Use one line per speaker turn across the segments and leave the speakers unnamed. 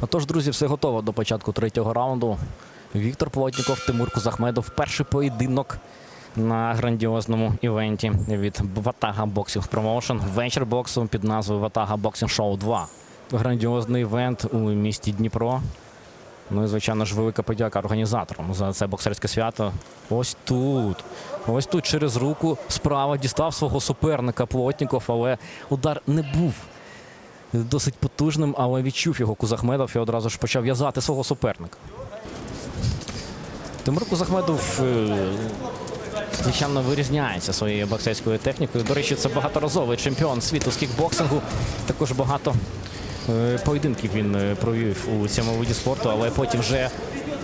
Отож, друзі, все готово до початку третього раунду. Віктор Плотніков, Тимур Кузахмедов. Перший поєдинок на грандіозному івенті від Ватага Боксінг Промоушен. Вечір боксу під назвою Ватага Боксінг Шоу 2. Грандіозний івент у місті Дніпро. Ну і, звичайно ж, велика подяка організаторам за це боксерське свято. Ось тут. Ось тут через руку справа дістав свого суперника Плотніков, але удар не був досить потужним, але відчув його Кузахмедов і одразу ж почав в'язати свого суперника. Тимур Кузахмедов, е, звичайно, вирізняється своєю боксерською технікою. До речі, це багаторазовий чемпіон світу з кікбоксингу. Також багато поєдинків він е, провів у цьому виді спорту, але потім вже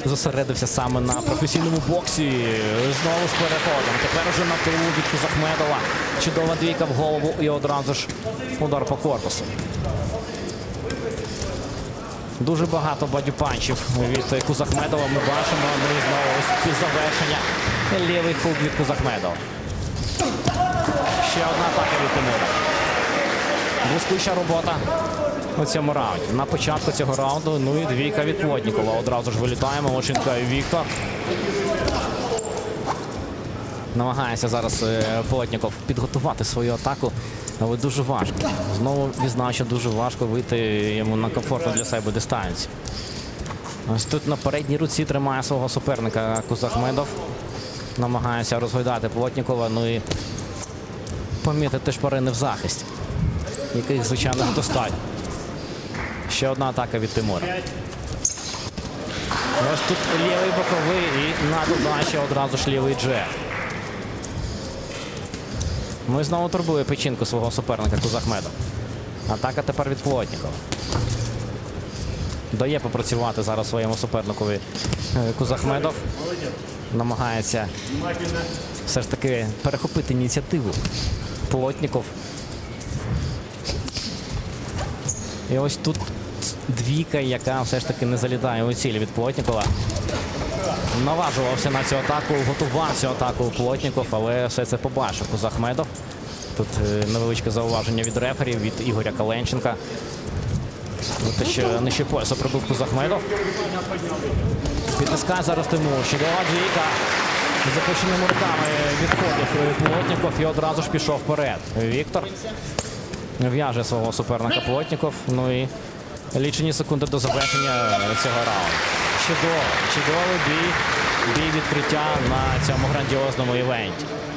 зосередився саме на професійному боксі. Знову з переходом. Тепер уже на тилу від Кузахмедова. Чудова двійка в голову і одразу ж удар по корпусу. Дуже багато бадюпанчів від Кузахмедова. Ми бачимо. Ну і знову ось завершення. Лівий хук від Кузахмедова. Ще одна атака від Тимура. Блискуча робота у цьому раунді. На початку цього раунду. Ну і двійка від Плотнікова. Одразу ж вилітаємо. Лошенка і Віктор. Намагається зараз е, Плотніков підготувати свою атаку, але дуже важко. Знову відзначу, що дуже важко вийти йому на комфортну для себе дистанцію. Ось тут на передній руці тримає свого суперника Кузахмедов. Намагається розгойдати Плотнікова, ну і помітити шпарини в захисті, яких, звичайно, достатньо. Ще одна атака від Тимура. Ось тут лівий боковий і на додачі одразу ж лівий джеб. Ну і знову турбує печінку свого суперника Кузахмеда. Атака тепер від Плотнікова. Дає попрацювати зараз своєму суперникові е, Кузахмедов. Намагається все ж таки перехопити ініціативу. Плотніков. І ось тут двійка, яка все ж таки не залітає у ціль від Плотнікова. Наважувався на цю атаку, готував цю атаку Плотніков, але все це побачив Кузахмедов. Тут е, невеличке зауваження від рефері, від Ігоря Каленченка. От ще нижче пояса прибув Кузахмедов. Підтискає зараз Тимур. Чудова двійка. Запущеними руками відходив Плотніков і одразу ж пішов вперед. Віктор в'яже свого суперника Плотніков. Ну і лічені секунди до завершення цього раунду. Чудово, чудовий бій, бій відкриття на цьому грандіозному івенті.